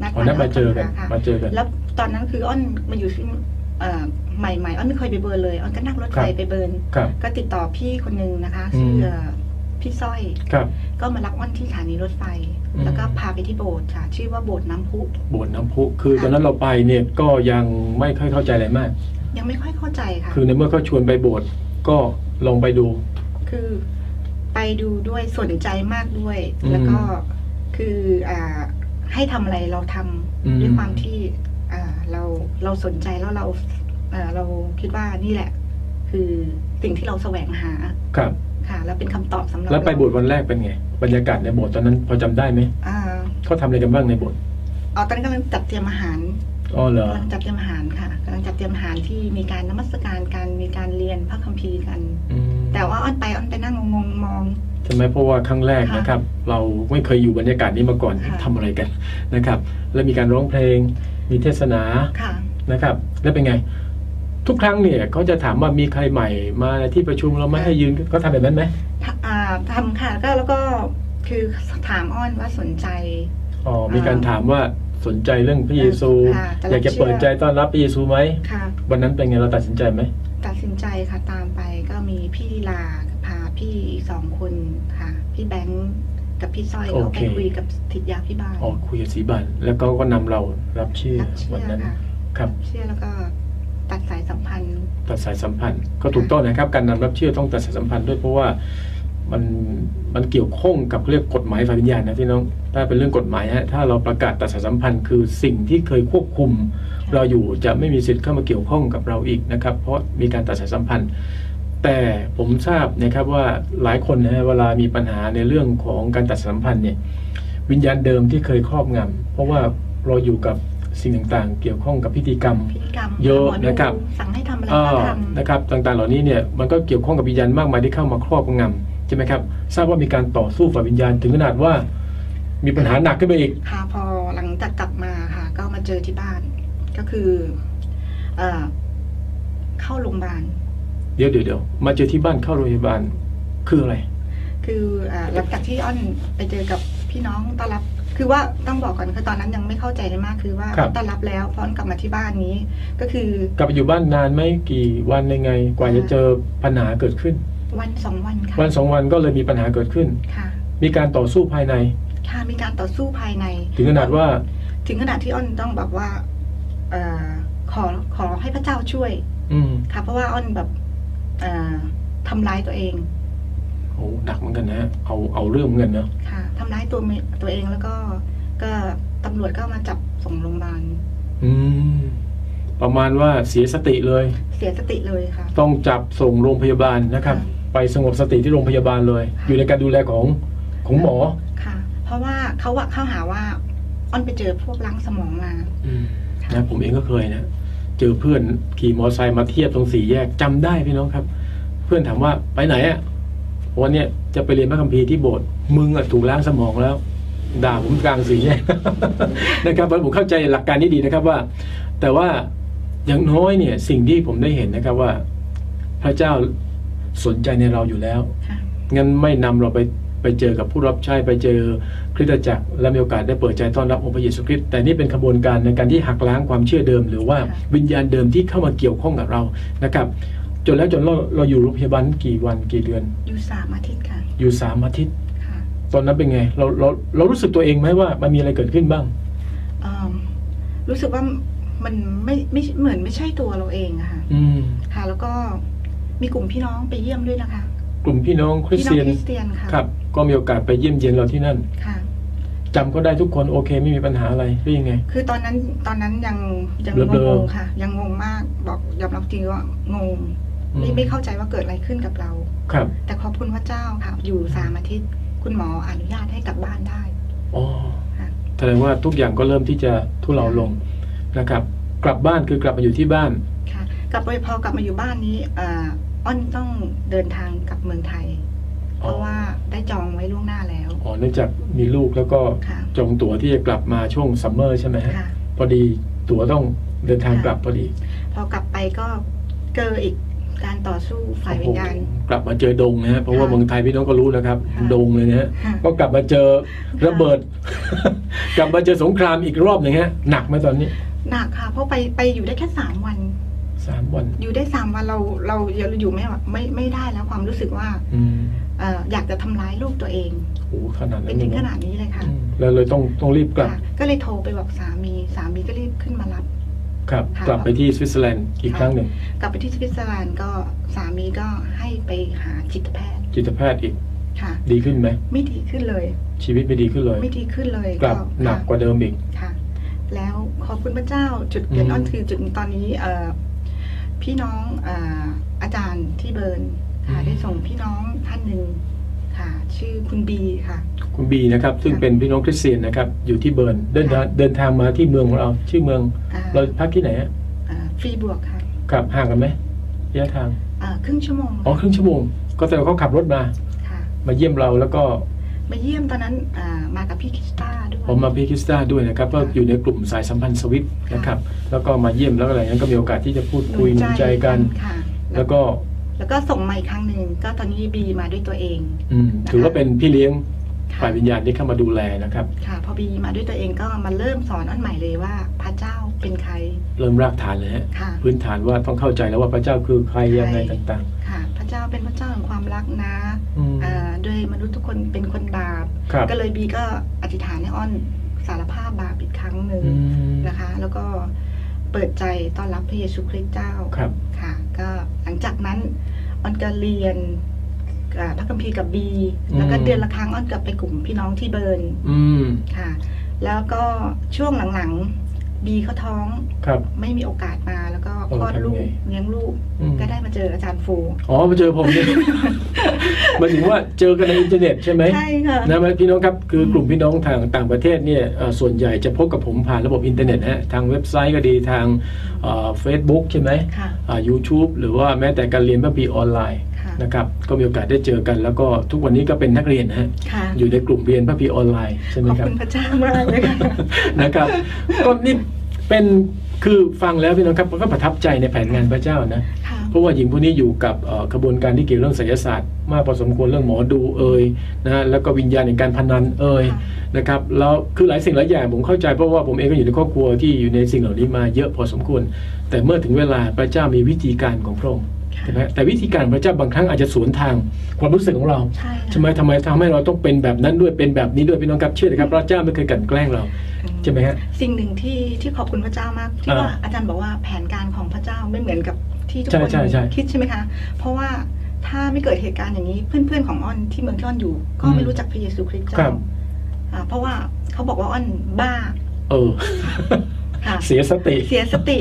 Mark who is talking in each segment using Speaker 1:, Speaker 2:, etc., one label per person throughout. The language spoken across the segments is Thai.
Speaker 1: นัด
Speaker 2: อ๋อนั้นมาเจอกัน
Speaker 1: ค่ะ
Speaker 2: มาเจอกัน
Speaker 1: แล้วตอนนั้นคืออ้อนมาอยู่ที่เอ่อใหม่ๆอ้อนไม่เคยไปเบิร์นเลยอ้อนก็นั่งรถไฟ
Speaker 2: ครับ
Speaker 1: ไปเบิร์น
Speaker 2: ครับ
Speaker 1: ก็ติดต่อพี่คนนึงนะคะ
Speaker 2: อืม
Speaker 1: ชื่อเอ่อพี่สร้อย
Speaker 2: ครับ
Speaker 1: ก็มารับอ้อนที่สถานีรถไฟ
Speaker 2: อืม
Speaker 1: แล้วก็พาไปที่โบสถ์ค่ะชื่อว่าโบสถ์น้ำพุ
Speaker 2: โบสถ์น้ำพุ คือ
Speaker 1: ค่ะ
Speaker 2: ตอนนั้นเราไปเนี่ยก็ยังไม่ค่อยเข้าใจอะไรมาก
Speaker 1: ยังไม่ค่อยเข้าใจค่ะ
Speaker 2: คือในเมื่อเขาชวนไปโบสถ์ก็ลองไปดู
Speaker 1: คือไปดูด้วยสนใจมากด้วย
Speaker 2: อืม
Speaker 1: แล้วก็คืออ่า ให้ทำอะไรเราทำ
Speaker 2: อืม
Speaker 1: ด้วยความที่อ่าเราเราสนใจแล้วเราอ่าเราคิดว่านี่แหละ คือสิ่งที่เราแสวงหา
Speaker 2: ครับ
Speaker 1: ค่ะ แล้วเป็นคำตอบสำหรับ
Speaker 2: แล้วไป
Speaker 1: เรา
Speaker 2: โบสถ์วันแรกเป็นไง บรรยากาศในโบสถ์ตอนนั้นพอจำได้ไหม
Speaker 1: อ่า
Speaker 2: เขาทำอะไรกันบ้างในโบสถ์
Speaker 1: อ๋อตอนนั้นกำลังจัดเตรียมอาหาร
Speaker 2: อ๋อเหรอกำ
Speaker 1: ลังจัดเตรียมอาหารค่ะกำลังจัดเตรียมอาหารที่มีการนมัสการการมีการเรียนพระคัมภีร์กัน
Speaker 2: อืม
Speaker 1: แต่ว่าอ้อนไปอ้อนไปนั่งงงๆมอง
Speaker 2: ใช่ไหมเพราะว่าครั้งแรก
Speaker 1: ค่ะ
Speaker 2: นะครับ เราไม่เคยอยู่บรรยากาศนี้มาก่อน
Speaker 1: ค่ะ
Speaker 2: ทำอะไรกันนะครับ แล้วมีการร้องเพลงมีเทศนา
Speaker 1: ค่ะ
Speaker 2: นะครับ แล้วเป็นไง ทุกครั้งเนี่ยเขาจะถามว่ามีใครใหม่มาที่ประชุมเราไม่ให้ยืนเขาทำแบบนั้นไหม
Speaker 1: ทำอ่าทำค่ะก็แล้วก็คือถามอ้อนว่าสนใจ
Speaker 2: อ๋อมีการถามว่าสนใจเรื่องพระเยซู
Speaker 1: ค่ะแต่
Speaker 2: อยากจะ
Speaker 1: เราเชื่อ
Speaker 2: เปิดใจต้อนรับพระเยซูไหม
Speaker 1: ค่ะ
Speaker 2: วันนั้นเป็นไงเราตัดสินใจไหม
Speaker 1: ตัดสินใจค่ะตามไปก็มีพี่ลีลา พาพี่สองคนค่ะ พี่แบงค์กับพี่สร้อย
Speaker 2: โอ
Speaker 1: เขา
Speaker 2: เค
Speaker 1: ไปคุยกับทิศยาพี่บ้าน
Speaker 2: อ๋อคุยกับสีบันแล้วก็ก็นำเรารับเชื่อ
Speaker 1: รับเชื่
Speaker 2: วัน
Speaker 1: อ
Speaker 2: นั้น
Speaker 1: ค่ะ
Speaker 2: ครับ
Speaker 1: เชื่อแล้วก็ตัดสายสัมพันธ์
Speaker 2: ตัดสายสัมพันธ์ก็ถูกต้องนะครับ การนำรับเชื่อต้องตัดสายสัมพันธ์ด้วยเพราะว่ามันมันเกี่ยวข้องกับเรียกกฎหมายฝ่ายวิญญาณนะพี่น้องถ้าเป็นเรื่องกฎหมายฮะถ้าเราประกาศตัดสายสัมพันธ์ คือสิ่งที่เคยควบคุม เราอยู่จะไม่มีสิทธิ์เข้ามาเกี่ยวข้องกับเราอีกนะครับ เพราะมีการตัดสายสัมพันธ์ แต่ผมทราบนะครับว่าหลายคนนะฮะเวลามีปัญหาในเรื่องของการตัดสายสัมพันธ์เนี่ยวิญญาณเดิมที่เคยครอบงำเพราะว่าเราอยู่กับสิ่งต่างๆ เกี่ยวข้องกับพิธีกรรม
Speaker 1: พิธีกรรม
Speaker 2: เยอะ
Speaker 1: หมดู
Speaker 2: นะครับ
Speaker 1: สั่งให้ทำอะไร
Speaker 2: อ่า
Speaker 1: ก็ทำ
Speaker 2: นะครับต่างๆ เหล่านี้เนี่ยมันก็เกี่ยวข้องกับวิญญาณมากมายที่เข้ามาครอบงำใช่ไหมครับทราบว่ามีการต่อสู้ฝ่ายวิญญาณถึงขนาดว่า มีปัญหาหนักขึ้นไปอีก
Speaker 1: ค่ะพอหลังจากกลับมาค่ะก็มาเจอที่บ้านก็คือเอ่อเข้าโรงพยาบาล
Speaker 2: เดี๋ยวเดี๋ยวเดี๋ยวมาเจอที่บ้านเข้าโรงพยาบาลคืออะไร
Speaker 1: คืออ่าหลังจากที่อ้อนไปเจอกับพี่น้องต้อนรับ คือว่าต้องบอกก่อนคือตอนนั้นยังไม่เข้าใจเลยมากคือว่า
Speaker 2: ครับ
Speaker 1: ต้อนรับแล้วพร้อมกลับมาที่บ้านนี้ ก็คือก
Speaker 2: ลับไปอยู่บ้านนานไหมกี่วันยังไง กว่าจะเจอปัญหาเกิดขึ้น
Speaker 1: วันสองวันค่ะ
Speaker 2: วันสองวันก็เลยมีปัญหาเกิดขึ้น
Speaker 1: ค่ะ
Speaker 2: มีการต่อสู้ภายใน
Speaker 1: ค่ะมีการต่อสู้ภายใน
Speaker 2: ถึงขนาดว่า
Speaker 1: ถึงขนาดที่อ้อนต้องแบบว่าเอ่อขอขอให้พระเจ้าช่วย
Speaker 2: อืม
Speaker 1: ค่ะเพราะว่าอ้อนแบบเอ่อ ทำร้ายตัวเอง
Speaker 2: โอ้หนักเหมือนกันนะฮะเอาเอาเรื่องเหมือนกันเนาะ
Speaker 1: ค่ะทำร้ายตัวเมตัวเองแล้วก็ก็ตำรวจก็มาจับส่งโรงพยาบาล
Speaker 2: อืมประมาณว่าเสียสติเลย
Speaker 1: เสียสติเลยค่ะ
Speaker 2: ต้องจับส่งโรงพยาบาลนะครับ
Speaker 1: ค่ะ
Speaker 2: ไปสงบสติที่โรงพยาบาลเลย อยู่ในการดูแลของของหมอ
Speaker 1: ค่ะ เพราะว่าเขาว่าเข้าหาว่าอ้อนไปเจอพวกล้างสมองมา
Speaker 2: อืม
Speaker 1: ค่ะ
Speaker 2: นะผมเองก็เคยนะ เจอเพื่อนขี่มอเตอร์ไซค์มาเทียบตรงสี่แยกจำได้พี่น้องครับ เพื่อนถามว่าไปไหนอะวันเนี้ยจะไปเรียนพระคัมภีร์ที่โบสถ์มึงอะถูกล้างสมองแล้ว ด่าผมกลางสี่แยกนะครับเพราะผมเข้าใจหลักการนี้ดีนะครับว่า แต่ว่าอย่างน้อยเนี่ยสิ่งที่ผมได้เห็นนะครับว่า พระเจ้าสนใจในเราอยู่แล้ว
Speaker 1: ค่ะ
Speaker 2: งั้นไม่นำเราไป ไปเจอกับผู้รับใช้ไปเจอคริสตจักร และมีโอกาสได้เปิดใจต้อนรับองค์พระเยซูคริสต์แต่นี่เป็นขบวนการในการที่หักล้างความเชื่อเดิม หรือว่า
Speaker 1: ค่ะ
Speaker 2: วิญญาณเดิมที่เข้ามาเกี่ยวข้องกับเรานะครับจนแล้วจนเราเราอยู่โรงพยาบาลกี่วันกี่เดือน
Speaker 1: อยู่สามอาทิตย์ค่ะ
Speaker 2: อยู่สามอาทิตย์
Speaker 1: ค่ะ
Speaker 2: ตอนนั้นเป็นไงเราเราเรารู้สึกตัวเองไหมว่ามันมีอะไรเกิดขึ้นบ้าง
Speaker 1: เอิ่มรู้สึกว่ามันไม่ไม่เหมือนไม่ใช่ตัวเราเองอะค่ะ
Speaker 2: อืม
Speaker 1: ค่ะ แล้วก็มีกลุ่มพี่น้องไปเยี่ยมด้วยนะคะ
Speaker 2: กลุ่มพี่น้องคริส
Speaker 1: พี่น้อง
Speaker 2: เตียน
Speaker 1: คริสเตียนค่ะ
Speaker 2: ครับ ก็มีโอกาสไปเยี่ยมเยียนเราที่นั่น
Speaker 1: ค่ะ
Speaker 2: จำก็ได้ทุกคนโอเคไม่มีปัญหาอะไรหรือยังไง
Speaker 1: คือตอนนั้นตอนนั้นยังยัง
Speaker 2: เบลอๆ
Speaker 1: งงๆค่ะ ยังงงมากบอกยอมรับจริงว่างง
Speaker 2: อืม
Speaker 1: ไม่ไม่เข้าใจว่าเกิดอะไรขึ้นกับเรา
Speaker 2: ครับ
Speaker 1: แต่ขอบคุณพระเจ้าค่ะ อยู่สามอาทิตย์คุณหมออนุญาตให้กลับบ้านได้
Speaker 2: อ๋อ
Speaker 1: ค่ะ
Speaker 2: แสดงว่าทุกอย่างก็เริ่มที่จะทุเลาลงนะครับ กลับบ้านคือกลับมาอยู่ที่บ้าน
Speaker 1: ค่ะกลับไปพอกลับมาอยู่บ้านนี้อ่า อ้อนต้องเดินทางกลับเมืองไทย เพราะว่าได้จองไว้ล่วงหน้าแล้ว
Speaker 2: อ๋อเนื่องจากมีลูกแล้วก็
Speaker 1: ค่ะ
Speaker 2: จองตั๋วที่จะกลับมาช่วงซัมเมอร์ใช่ไหมฮะ
Speaker 1: ค่ะ
Speaker 2: พอดีตั๋วต้องเดินทาง
Speaker 1: ค่ะ
Speaker 2: กลับพอดี
Speaker 1: พอกลับไปก็เจออีกการต่อสู้ฝ่ายวิญญาณ
Speaker 2: โอ้โหกลับมาเจอดงนะฮะเพราะว่า
Speaker 1: ค่ะ
Speaker 2: เมืองไทยพี่น้องก็รู้นะครับ
Speaker 1: ค่ะ
Speaker 2: ดงเลยนะฮะ
Speaker 1: ค่ะ
Speaker 2: ก็กลับมาเจอ
Speaker 1: ค่ะ
Speaker 2: ระเบิด กลับมาเจอสงครามอีกรอบหนึ่งฮะหนักไหมตอนนี้
Speaker 1: หนักค่ะ เพราะไปไปอยู่ได้แค่สามวัน
Speaker 2: สาม วัน
Speaker 1: อยู่ได้สามวันเราเราเราอยู่ไม่ไม่ไม่ได้แล้วความรู้สึกว่า
Speaker 2: อืม
Speaker 1: เอ่ออยากจะทำร้ายลูกตัวเอง
Speaker 2: โอ้ขนาดนั้
Speaker 1: เป็นน
Speaker 2: เล
Speaker 1: ถึ
Speaker 2: ย
Speaker 1: งข
Speaker 2: เนอะ
Speaker 1: นาดนี้เลยค่ะ
Speaker 2: อืมแล้วเลยต้องต้องรีบกลับ
Speaker 1: ค่ะก็เลยโทรไปบอกสามีสามีก็รีบขึ้นมารับ
Speaker 2: ครับ
Speaker 1: ค่ะ
Speaker 2: กลับไปที่สวิตเซอร์แลนด์อีก
Speaker 1: ค่ะ
Speaker 2: ครั้งหนึ่ง
Speaker 1: กลับไปที่สวิตเซอร์แลนด์ก็สามีก็ให้ไปหาจิตแพทย์
Speaker 2: จิตแพทย์อีก
Speaker 1: ค่ะ
Speaker 2: ดีขึ้นไหม
Speaker 1: ไม่ดีขึ้นเลย
Speaker 2: ชีวิตไม่ดีขึ้นเลย
Speaker 1: ไม่ดีขึ้นเลย
Speaker 2: กลับหนักกว่าเดิมอีก
Speaker 1: ค่ะ แล้วขอบคุณพระเจ้าจุดเปลี่ยน
Speaker 2: อืม
Speaker 1: อ้อนคือจุดตอนนี้เอ่อ พี่น้องเอ่ออาจารย์ที่เบิร์นค่ะ ได้ส่งพี่น้องท่านหนึ่งค่ะ ชื่อคุณบีค่ะ
Speaker 2: คุณบีนะครับ ซึ่ง
Speaker 1: ค่ะ
Speaker 2: เป็นพี่น้องคริสเตียนนะครับ อยู่ที่เบิร์นเดินทาง
Speaker 1: ค่ะ
Speaker 2: เดินทางมาที่เมืองของเรา ชื่อเมือง
Speaker 1: อ่า
Speaker 2: เราพักที่ไหนฮะ
Speaker 1: อ่าฟรีบวกค่ะ
Speaker 2: ขับห่างกันไหมระยะทาง
Speaker 1: อ่าครึ่งชั่วโมง
Speaker 2: อ๋อ ครึ่งชั่วโมง ก็แต่ว่าเขาขับรถมา
Speaker 1: ค่ะ
Speaker 2: มาเยี่ยมเราแล้วก็
Speaker 1: มาเยี่ยมตอนนั้นอ่ามากับพี่คริสตาด้วย
Speaker 2: ผมมาพี่คริสตาด้วยนะครับก็อยู่ในกลุ่มสายสัมพันธ์สวิตนะครับ แล้วก็มาเยี่ยมแล้วอะไรนั้นก็มีโอกาสที่จะพูดคุยหนุนใจกัน
Speaker 1: ค่ะ
Speaker 2: แล้วก็
Speaker 1: แล้วก็ส่งมาอีกครั้งหนึ่งก็ตอนนี้บีมาด้วยตัวเอง
Speaker 2: อืมถือว่าเป็นพี่เลี้ยง
Speaker 1: ค่ะ
Speaker 2: ฝ่ายวิญญาณที่เข้ามาดูแลนะครับ
Speaker 1: ค่ะ พอบีมาด้วยตัวเองก็มาเริ่มสอนอ้อนใหม่เลยว่าพระเจ้าเป็นใคร
Speaker 2: เริ่มรากฐานเลยฮะ
Speaker 1: ค่ะ
Speaker 2: พื้นฐานว่าต้องเข้าใจแล้วว่าพระเจ้าคือใครยังไงต่าง
Speaker 1: ค่ะ พระเจ้าเป็นพระเจ้าแห่งความรักนะ
Speaker 2: ๆอืม
Speaker 1: อ่าด้วยมนุษย์ทุกคนเป็นคนบาป
Speaker 2: ครับ
Speaker 1: ก็เลยบีก็อธิษฐานให้อ้อนสารภาพบาปอีกครั้งหนึ่ง
Speaker 2: อืม
Speaker 1: นะคะ แล้วก็เปิดใจต้อนรับพระเยซูคริสต์เจ้า
Speaker 2: ครับ
Speaker 1: ค่ะก็หลังจากนั้นอ้อนก็เรียนอ่า พระคัมภีร์กับบีแล้วก็เดือนละครั้งอ้อนกลับไปกลุ่มพี่น้องที่เบิร์น
Speaker 2: อืม
Speaker 1: ค่ะ แล้วก็ช่วงหลังๆบีเขาท้อง
Speaker 2: ครับ
Speaker 1: ไม่มีโอกาสมาแล้วก็
Speaker 2: เออ
Speaker 1: คลอดลูก
Speaker 2: ทำไง
Speaker 1: เลี้ยงลูก
Speaker 2: อืม
Speaker 1: ก็ได้มาเจออาจารย์ฟู
Speaker 2: อ๋อมาเจอผมเนี่ยหมายถึงว่าเจอกันในอินเทอร์เน็ตใช่ไหม
Speaker 1: ใช่ค่ะ
Speaker 2: นะพี่น้องครับคือกลุ่มพี่น้องทางต่างประเทศเนี่ยเอ่อส่วนใหญ่จะพบกับผมผ่านระบบอินเทอร์เน็ตฮะทางเว็บไซต์ก็ดีทางเฟซบุ๊กใช่ไหม
Speaker 1: ค่ะ
Speaker 2: ยูทูบหรือว่าแม้แต่การเรียนพระบีออนไลน์
Speaker 1: ค่ะ
Speaker 2: นะครับก็มีโอกาสได้เจอกัน แล้วก็ทุกวันนี้ก็เป็นนักเรียนนะฮะ
Speaker 1: ค่ะ
Speaker 2: อยู่ในกลุ่มเรียนพระบีออนไลน์ใช่ไหม
Speaker 1: ขอบ
Speaker 2: ครับ
Speaker 1: คุณพระเจ้ามากเลยค่ะ
Speaker 2: นะครับก็นี่เป็นคือฟังแล้วพี่น้องครับก็ประทับใจในแผนงานพระเจ้านะ
Speaker 1: ค่ะ
Speaker 2: เพราะว่าหญิงพวกนี้อยู่กับเอ่อกระบวนการที่เกี่ยวเรื่องไสยศาสตร์ มากพอสมควรเรื่องหมอดูเอ่ยนะฮะแล้วก็วิญญาณในการพนันเอ่ย
Speaker 1: ค่ะ
Speaker 2: นะครับแล้วคือหลายสิ่งหลายอย่างผมเข้าใจเพราะว่าผมเองก็อยู่ในครอบครัวที่อยู่ในสิ่งเหล่านี้มาเยอะพอสมควร แต่เมื่อถึงเวลาพระเจ้ามีวิธีการของพระองค์ ใช่ไหมแต่วิธีการของพระเจ้าบางครั้งอาจจะสวนทางความรู้สึกของเรา
Speaker 1: ใช่ค่ะ
Speaker 2: ใช่ไหมทำไมทำให้เราต้องเป็นแบบนั้นด้วยเป็นแบบนี้ด้วยพี่น้องครับเชื่อเลยครับพระเจ้าไม่เคยกลั่นแกล้งเรา
Speaker 1: อืม
Speaker 2: ใช่ไหมฮะ
Speaker 1: สิ่งหนึ่งที่ที่ขอบคุณพระเจ้ามากที่
Speaker 2: อ่า
Speaker 1: ว่าอาจารย์บอกว่าแผนการของพระเจ้าไม่เหมือนกับที่ทุก
Speaker 2: ใช่
Speaker 1: คน
Speaker 2: ใช่ใช่
Speaker 1: คิดใช่ไหมคะ เพราะว่าถ้าไม่เกิดเหตุการณ์อย่างนี้เพื่อนๆของอ้อนที่เมืองที่อ้อนอยู่ ก็
Speaker 2: อืม
Speaker 1: ไม่รู้จักพระเยซูคริสต์
Speaker 2: ครั
Speaker 1: เจ้า
Speaker 2: บ
Speaker 1: อ่าเพราะว่าเขาบอกว่าอ้อนบ้า
Speaker 2: เออ
Speaker 1: ค่ะ
Speaker 2: เสียสติ
Speaker 1: เสียสติ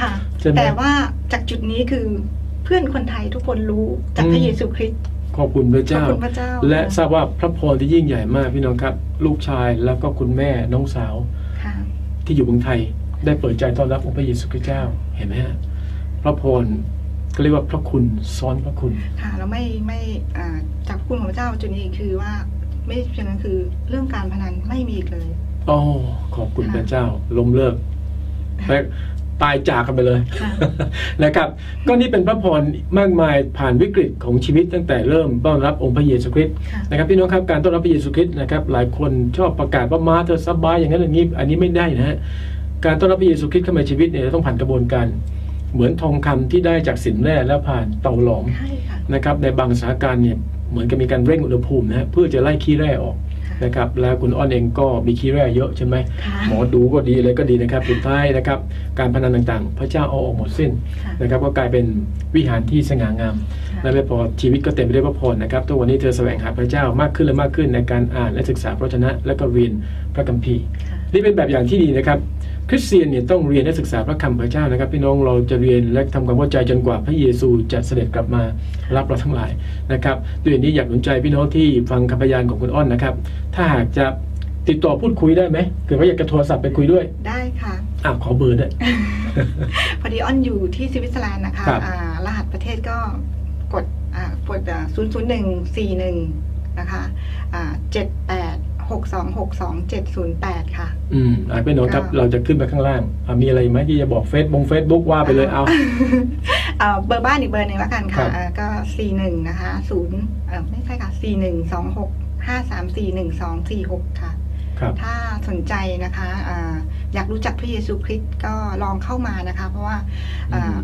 Speaker 1: ค่ะ
Speaker 2: ใช่ไหม
Speaker 1: แต่ว่าจากจุดนี้คือเพื่อนคนไทยทุกคนรู้จากพระ
Speaker 2: อืม
Speaker 1: เยซูคริสต์
Speaker 2: ขอบคุณพระ
Speaker 1: ขอบ
Speaker 2: เจ้า
Speaker 1: คุณพระเจ้า
Speaker 2: และทราบว่าพระพรที่ยิ่งใหญ่มากพี่น้องครับ ลูกชายแล้วก็คุณแม่น้องสาว
Speaker 1: ค่ะ
Speaker 2: ที่อยู่เมืองไทยได้เปิดใจต้อนรับองค์พระเยซูคริสต์เจ้าเห็นไหมฮะพระพรก็เรียกว่าพระคุณซ้อนพระคุณ
Speaker 1: ค่ะแล้วไม่ไม่อ่าจากคุณของพระเจ้าจุดนี้คือว่าไม่เพียงนั้นคือเรื่องการพนันไม่มีอีกเลย
Speaker 2: โอ้ขอบคุณพระเจ้าล้มเลิกและ ตายจากกันไปเลย
Speaker 1: ค่ะ
Speaker 2: นะครับ ก็นี่เป็นพระพรมากมายผ่านวิกฤตของชีวิตตั้งแต่เริ่มต้อนรับองค์พระเยซูคริสต์
Speaker 1: ค่ะ
Speaker 2: นะครับพี่น้องครับการต้อนรับพระเยซูคริสต์นะครับหลายคนชอบประกาศว่ามาเธอสบายอย่างนั้นอย่างนี้อันนี้ไม่ได้นะฮะการต้อนรับพระเยซูคริสต์เข้ามาในชีวิตเนี่ยต้องผ่านกระบวนการเหมือนทองคำที่ได้จากสินแร่แล้วผ่านเตาหลอม
Speaker 1: ใช่ค่ะ
Speaker 2: นะครับในบางสถานการณ์เนี่ยเหมือนกับมีการเร่งอุณหภูมินะฮะเพื่อจะไล่ขี้แร่ออก
Speaker 1: ค่ะ
Speaker 2: นะครับแล้วคุณอ้อนเองก็มีขี้แร่เยอะใช่ไหม
Speaker 1: ค่ะ
Speaker 2: หมอดูก็ดีอะไรก็ดีนะครับสุดท้ายนะครับการพนันต่างๆ พระเจ้าเอาออกหมดสิ้น
Speaker 1: ค่ะ
Speaker 2: นะครับก็กลายเป็นวิหารที่สง่างาม
Speaker 1: ค่ะ
Speaker 2: และไม่พอชีวิตก็เต็มไปด้วยพระพรนะครับทุกวันนี้เธอแสวงหาพระเจ้ามากขึ้นและมากขึ้นในการอ่านและศึกษาพระวจนะ และก็เรียนพระคัมภีร์
Speaker 1: ค่ะ
Speaker 2: นี่เป็นแบบอย่างที่ดีนะครับ คริสเตียนเนี่ยต้องเรียนและศึกษาพระคำพระเจ้านะครับ พี่น้องเราจะเรียนและทำความเข้าใจจนกว่าพระเยซูจะเสด็จกลับมารับเราทั้งหลายนะครับด้วยนี้อยากหนุนใจพี่น้องที่ฟังคำพยานของคุณอ้อนนะครับ ถ้าหากจะติดต่อพูดคุยได้ไหมเกิดว่าอยากจะโทรศัพท์ไปคุยด้วย
Speaker 1: ได้ค่ะ
Speaker 2: อะขอเบอร์ด้วย
Speaker 1: พอดีอ้อนอยู่ที่สวิตเซอร์แลนด์นะคะ
Speaker 2: ครับ
Speaker 1: อ่ารหัสประเทศก็กดอ่ากดศูนย์ศูนย์หนึ่งสี่หนึ่งนะคะเจ็ดแปด หกสองหกสองเจ็ดศูนย์แปดค่ะ
Speaker 2: อืมอะพี่น้องครับ
Speaker 1: ค่ะ
Speaker 2: เราจะขึ้นไปข้างล่างอะมีอะไรไหมที่จะบอกเฟซบุ๊กเฟซบุ๊กว่าไปเลยเอา
Speaker 1: เอ่อเบอร์บ้านอีกเบอร์หนึ่งแล้วกัน
Speaker 2: ครั
Speaker 1: ค่ะ
Speaker 2: บ
Speaker 1: เอ่อก็สี่หนึ่งนะคะศูนย์เอ่อไม่ใช่ค่ะสี่หนึ่งสองหกห้าสามสี่หนึ่งสองสี่หกค่ะ
Speaker 2: ครับ
Speaker 1: ถ้าสนใจนะคะอ่าอยากรู้จักพระเยซูคริสต์ก็ลองเข้ามานะคะ เพราะว่าอ่า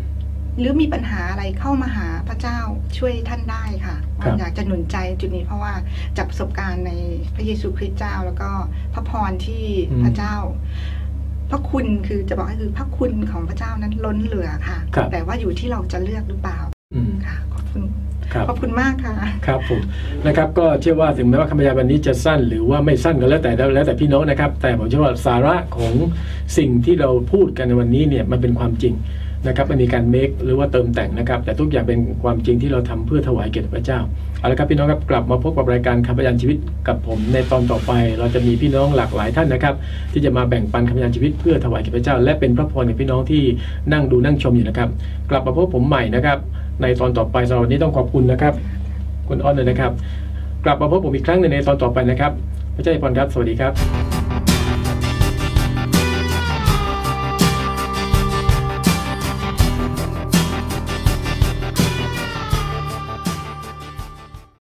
Speaker 1: หรือมีปัญหาอะไรเข้ามาหาพระเจ้าช่วยท่านได้ค่ะ
Speaker 2: ครับ
Speaker 1: อยากจะหนุนใจจุดนี้เพราะว่าจากประสบการณ์ในพระเยซูคริสต์เจ้า แล้วก็พระพรที่พระเจ้า พระคุณคือจะบอกให้คือพระคุณของพระเจ้านั้นล้นเหลือค่ะ
Speaker 2: ครับ
Speaker 1: แต่ว่าอยู่ที่เราจะเลือกหรือเปล่า
Speaker 2: อืม
Speaker 1: ค่ะขอบคุณ
Speaker 2: ครับ
Speaker 1: ขอบคุณมากค่ะ
Speaker 2: ครับผมนะครับก็เชื่อว่าถึงแม้ว่าคำบรรยายวันนี้จะสั้นหรือว่าไม่สั้นก็แล้วแต่แล้วแต่พี่น้องนะครับ แต่ผมเชื่อว่าสาระของสิ่งที่เราพูดกันในวันนี้เนี่ยมันเป็นความจริง นะครับไม่มีการเมคหรือว่าเติมแต่งนะครับ แต่ทุกอย่างเป็นความจริงที่เราทำเพื่อถวายเกียรติพระเจ้าเอาละครับพี่น้องครับกลับมาพบกับรายการคำพยานชีวิตกับผมในตอนต่อไป เราจะมีพี่น้องหลากหลายท่านนะครับ ที่จะมาแบ่งปันคำพยานชีวิตเพื่อถวายเกียรติพระเจ้า และเป็นพระพรในพี่น้องที่นั่งดูนั่งชมอยู่นะครับ กลับมาพบผมใหม่นะครับ ในตอนต่อไปสำหรับวันนี้ต้องขอบคุณนะครับ คุณอ้อนเลยนะครับ กลับมาพบผมอีกครั้งหนึ่งในตอนต่อไปนะครับพระเจ้าอวยพรครับ สวัสดีครับ